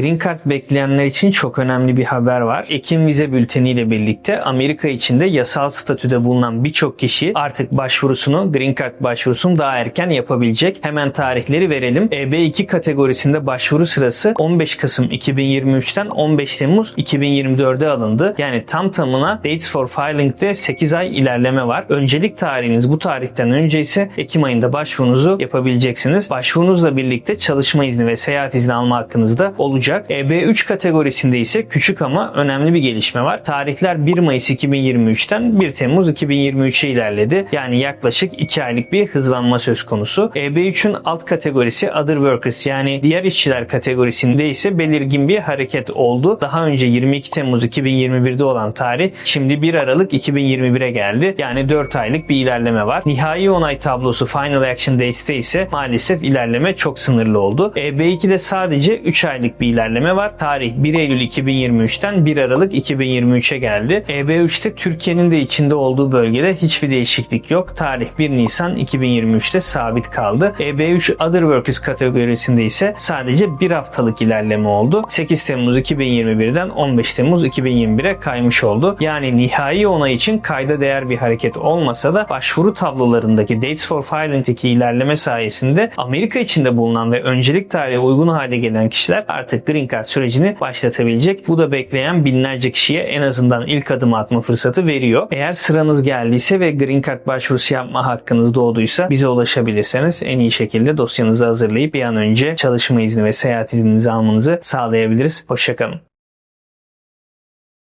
Green Card bekleyenler için çok önemli bir haber var. Ekim vize bülteni ile birlikte Amerika içinde yasal statüde bulunan birçok kişi artık başvurusunu, Green Card başvurusunu daha erken yapabilecek. Hemen tarihleri verelim. EB2 kategorisinde başvuru sırası 15 Kasım 2023'ten 15 Temmuz 2024'e alındı. Yani tam tamına Dates for Filing'de 8 ay ilerleme var. Öncelik tarihiniz bu tarihten önce ise Ekim ayında başvurunuzu yapabileceksiniz. Başvurunuzla birlikte çalışma izni ve seyahat izni alma hakkınız da olacak. EB3 kategorisinde ise küçük ama önemli bir gelişme var. Tarihler 1 Mayıs 2023'ten 1 Temmuz 2023'e ilerledi. Yani yaklaşık 2 aylık bir hızlanma söz konusu. EB3'ün alt kategorisi Other Workers yani diğer işçiler kategorisinde ise belirgin bir hareket oldu. Daha önce 22 Temmuz 2021'de olan tarih şimdi 1 Aralık 2021'e geldi. Yani 4 aylık bir ilerleme var. Nihai onay tablosu Final Action Dates'te ise maalesef ilerleme çok sınırlı oldu. EB2'de sadece 3 aylık bir ilerleme var. Tarih 1 Eylül 2023'ten 1 Aralık 2023'e geldi. EB3'te Türkiye'nin de içinde olduğu bölgede hiçbir değişiklik yok. Tarih 1 Nisan 2023'te sabit kaldı. EB3 Other Workers kategorisinde ise sadece bir haftalık ilerleme oldu. 8 Temmuz 2021'den 15 Temmuz 2021'e kaymış oldu. Yani nihai onay için kayda değer bir hareket olmasa da başvuru tablolarındaki Dates for Filing'deki ilerleme sayesinde Amerika içinde bulunan ve öncelik tarihe uygun hale gelen kişiler artık Green Card sürecini başlatabilecek. Bu da bekleyen binlerce kişiye en azından ilk adım atma fırsatı veriyor. Eğer sıranız geldiyse ve Green Card başvurusu yapma hakkınız doğduysa bize ulaşabilirseniz en iyi şekilde dosyanızı hazırlayıp bir an önce çalışma izni ve seyahat izninizi almanızı sağlayabiliriz. Hoşçakalın.